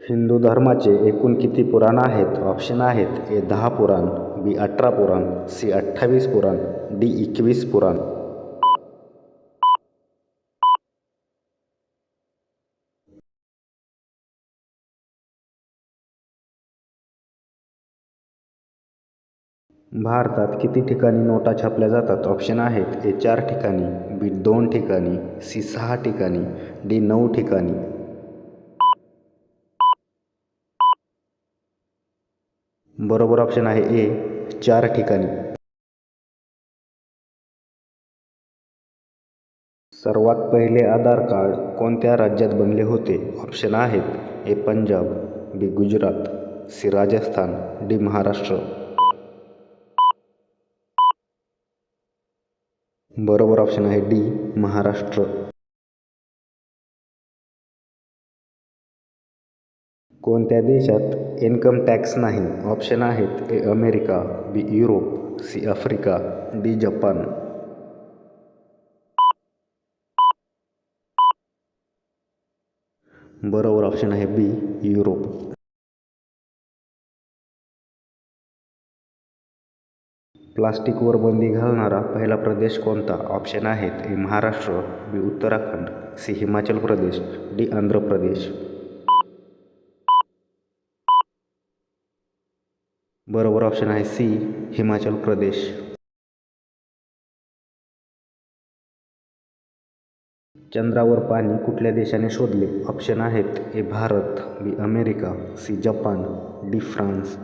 हिंदू धर्माचे एकूण किती पुराण आहेत? ऑप्शन आहेत ए दहा पुराण बी अठरा पुराण सी अठ्ठावीस पुराण डी एकवीस पुराण. भारतात किती ठिकाणी नोटा छापल्या जातात? ऑप्शन आहेत ए चार ठिकाणी बी दोन ठिकाणी सी सहा ठिकाणी डी नऊ ठिकाणी. बरोबर ऑप्शन आहे ए चार ठिकाणी. सर्वात पहिले आधार कार्ड कोणत्या राज्यात बनले होते? ऑप्शन आहेत A Punjab B Gujarat C Rajasthan D Maharashtra. बरोबर ऑप्शन आहे डी महाराष्ट्र. कोणत्या देशात इन्कम टॅक्स नाही? ऑप्शन आहेत A America B Europe C Africa D Japan. बरोबर ऑप्शन आहे बी युरोप. प्लास्टिकवर बंदी घालणारा पहिला प्रदेश कोणता? ऑप्शन आहेत A Maharashtra B Uttarakhand C Himachal Pradesh D Andhra Pradesh. बरोबर ऑप्शन आहे सी हिमाचल प्रदेश. चंद्रावर पाणी कुठल्या देशाने शोधले? ऑप्शन आहेत A Bharat B America C Japan D France.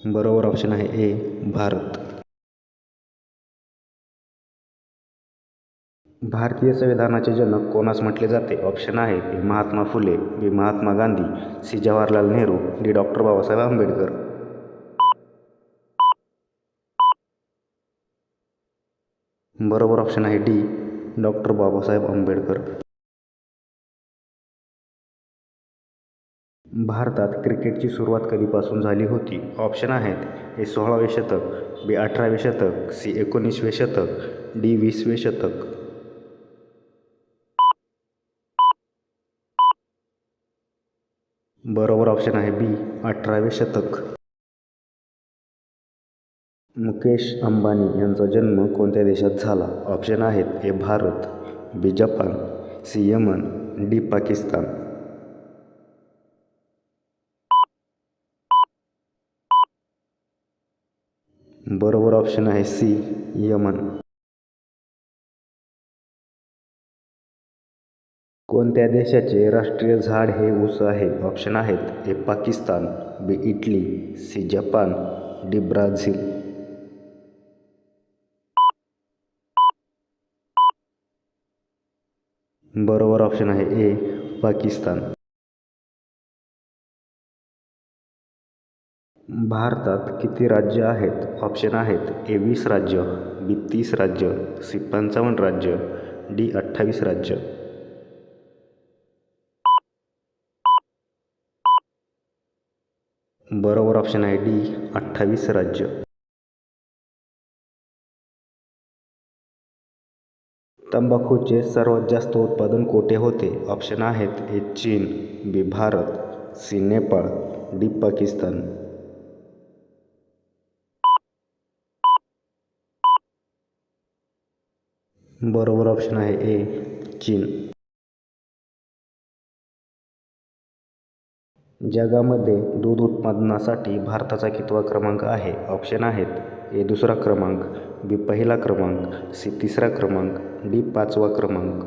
बरोबर ऑप्शन आहे ए भारत. भारतीय संविधानाचे जनक कोणास म्हटले जाते? ऑप्शन आहे A. Mahatma Phule B. Mahatma Gandhi C. Jawaharlal Nehru D. Doctor Babasaheb Ambedkar. बरोबर ऑप्शन आहे डी. डॉक्टर बाबासाहेब आंबेडकर. भारतात क्रिकेटची सुरुवात कधीपासून झाली होती? ऑप्शन आहेत ए. सोळावे शतक बी. अठरावे शतक सी. एकोणीसवे शतक डी. वीसवे शतक. बरोबर ऑप्शन आहे बी अठरावे शतक. मुकेश अंबानी यांचा जन्म कोणत्या देशात झाला? ऑप्शन आहेत A Bharat B Japan C Yemen D Pakistan. बरोबर ऑप्शन आहे सी यमन. कोणत्या देशाचे राष्ट्रीय झाड हे ऊस आहे ऑप्शन आहेत? A Pakistan B Italy C Japan D Brazil. बरोबर ऑप्शन आहे ए पाकिस्तान. भारतात किती राज्य आहेत? ऑप्शन आहेत ए वीस राज्य बी तीस राज्य सी पंचावन्न राज्य डी अठ्ठावीस राज्य. बरोबर ऑप्शन आहे डी अठ्ठावीस राज्य. तंबाखूचे सर्वात जास्त उत्पादन कोठे होते? ऑप्शन आहेत ए चीन B Bharat C Nepal D Pakistan. बरोबर ऑप्शन आहे ए चीन. जगामध्ये दूध उत्पादनासाठी भारताचा कितवा क्रमांक आहे? ऑप्शन आहेत. ए दुसरा क्रमांक बी पहिला क्रमांक सी तिसरा क्रमांक डी पाचवा क्रमांक.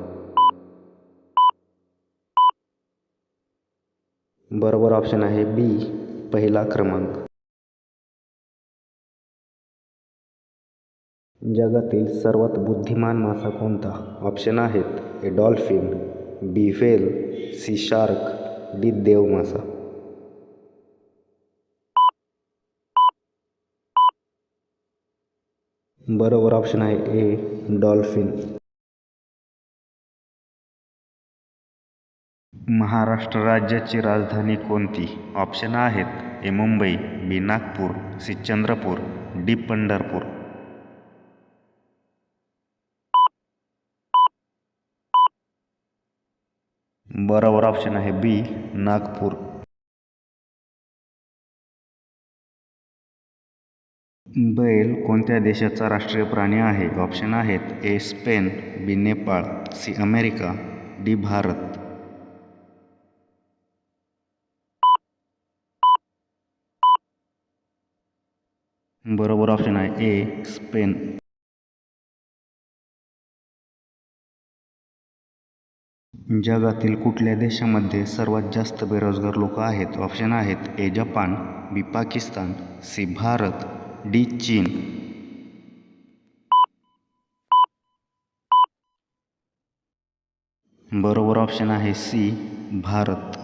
बरोबर ऑप्शन आहे बी पहिला क्रमांक. जगातील सर्वात बुद्धिमान मासा कोणता? ऑप्शन आहेत A dolphin B whale C shark D देव मासा. बरोबर ऑप्शन आहे ए डॉल्फिन महाराष्ट्र राज्याची राजधानी कोणती? ऑप्शन आहेत A Mumbai B Nagpur C Chandrapur D Pandharpur. बरोबर ऑप्शन आहे बी नागपूर. बैल कोणत्या देशाचा राष्ट्रीय प्राणी आहे? ऑप्शन आहेत A Spain B Nepal C America D Bharat. बरोबर ऑप्शन आहे ए स्पेन. जगातील कुठल्या देशामध्ये सर्वात जास्त बेरोजगार लोक आहेत? ऑप्शन आहेत A Japan B Pakistan C Bharat. D चीन. बरोबर ऑप्शन आहे सी भारत.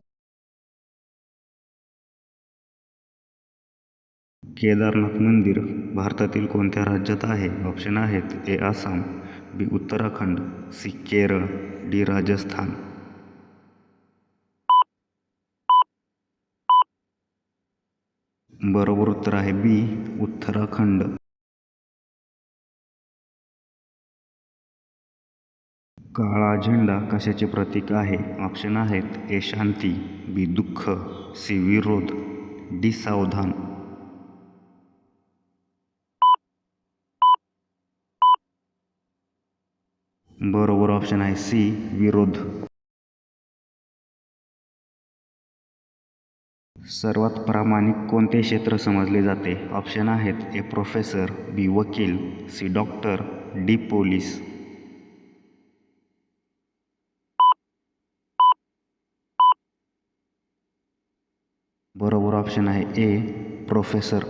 केदारनाथ मंदिर भारतातील कोणत्या राज्यात आहे? ऑप्शन आहेत A Assam. B Uttarakhand. C Kerala. D Rajasthan. बरोबर उत्तर आहे बी उत्तराखंड. काळा झेंडा कशाचे प्रतीक आहे? ऑप्शन आहेत ए शांती बी दुःख सी विरोध डी सावधान. बरोबर ऑप्शन आहे सी विरोध. सर्वात प्रामाणिक कोणते क्षेत्र समजले जाते? ऑप्शन आहेत ए प्रोफेसर बी वकील सी डॉक्टर डी पोलीस. बरोबर ऑप्शन आहे ए प्रोफेसर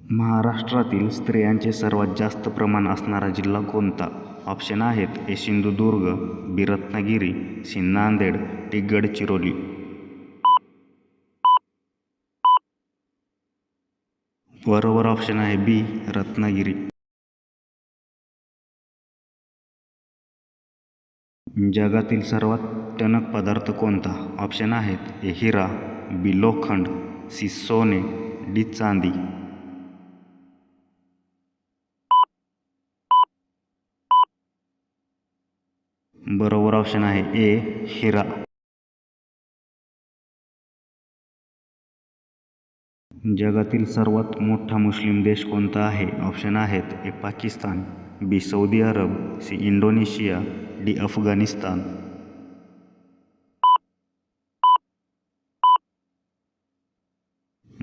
महाराष्ट्रातील स्त्रियांचे सर्वात जास्त प्रमाण असणारा जिल्हा कोणता? ऑप्शन आहेत A Sindhudurg B Ratnagiri C Nanded D Gadchiroli. बरोबर ऑप्शन आहे बी रत्नागिरी. जगातील सर्वात टणक पदार्थ कोणता? ऑप्शन आहेत ए हिरा बी लोखंड सी सोने डी चांदी. बरोबर ऑप्शन आहे ए हिरा. जगातील सर्वात मोठा मुस्लिम देश कोणता आहे? ऑप्शन आहेत A Pakistan B Saudi Arab C Indonesia D Afghanistan.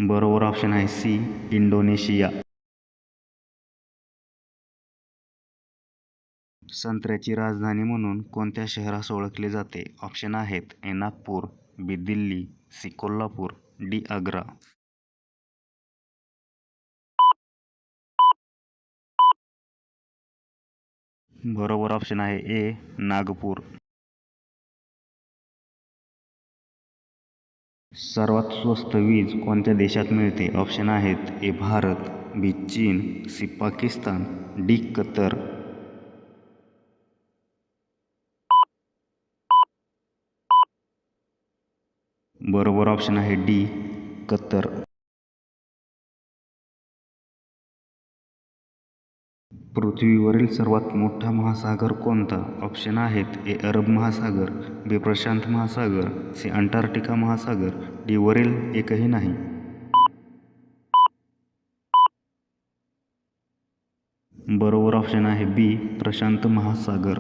बरोबर ऑप्शन आहे सी इंडोनेशिया. संत्र्याची राजधानी म्हणून कोणत्या शहरास ओळखले जाते? ऑप्शन आहेत A Nagpur B Delhi C Kolhapur D Agra. बरोबर ऑप्शन आहे ए नागपूर. सर्वात स्वस्त वीज कोणत्या देशात मिळते? ऑप्शन आहेत ए भारत बी चीन सी पाकिस्तान डी कतर. बरोबर ऑप्शन आहे डी कत्तर पृथ्वीवरील सर्वात मोठा महासागर कोणता? ऑप्शन आहेत ए अरब महासागर बी प्रशांत महासागर सी अंटार्क्टिका महासागर डी वरील एकही नाही. बरोबर ऑप्शन आहे बी प्रशांत महासागर.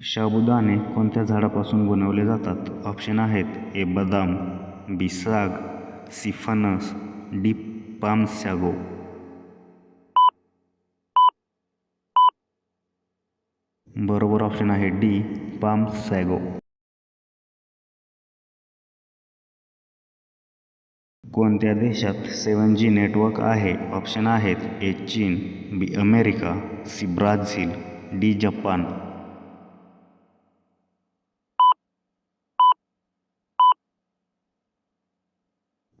साबुदाणे कोणत्या झाडापासून बनवले जातात? ऑप्शन आहेत ए बदाम बी साग सी फणस डी पाम सॅगो बरोबर ऑप्शन आहे डी पाम सॅगो कोणत्या देशात सेवन जी नेटवर्क आहे? ऑप्शन आहेत ए चीन B America C Brazil D Japan.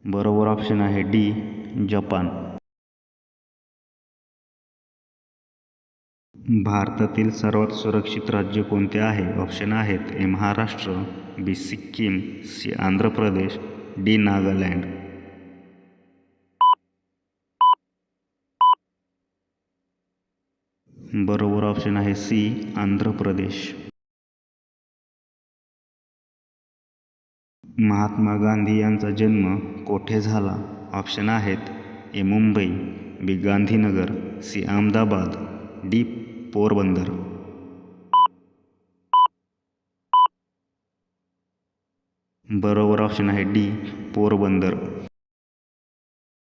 बरोबर ऑप्शन आहे डी जपान. भारतातील सर्वात सुरक्षित राज्य कोणते आहे? ऑप्शन आहेत A Maharashtra B Sikkim C Andhra Pradesh D Nagaland. बरोबर ऑप्शन आहे सी आंध्र प्रदेश. महात्मा गांधी यांचा जन्म कोठे झाला? ऑप्शन आहेत A Mumbai B Gandhinagar C Ahmedabad D Porbandar. बरोबर ऑप्शन आहे डी पोरबंदर.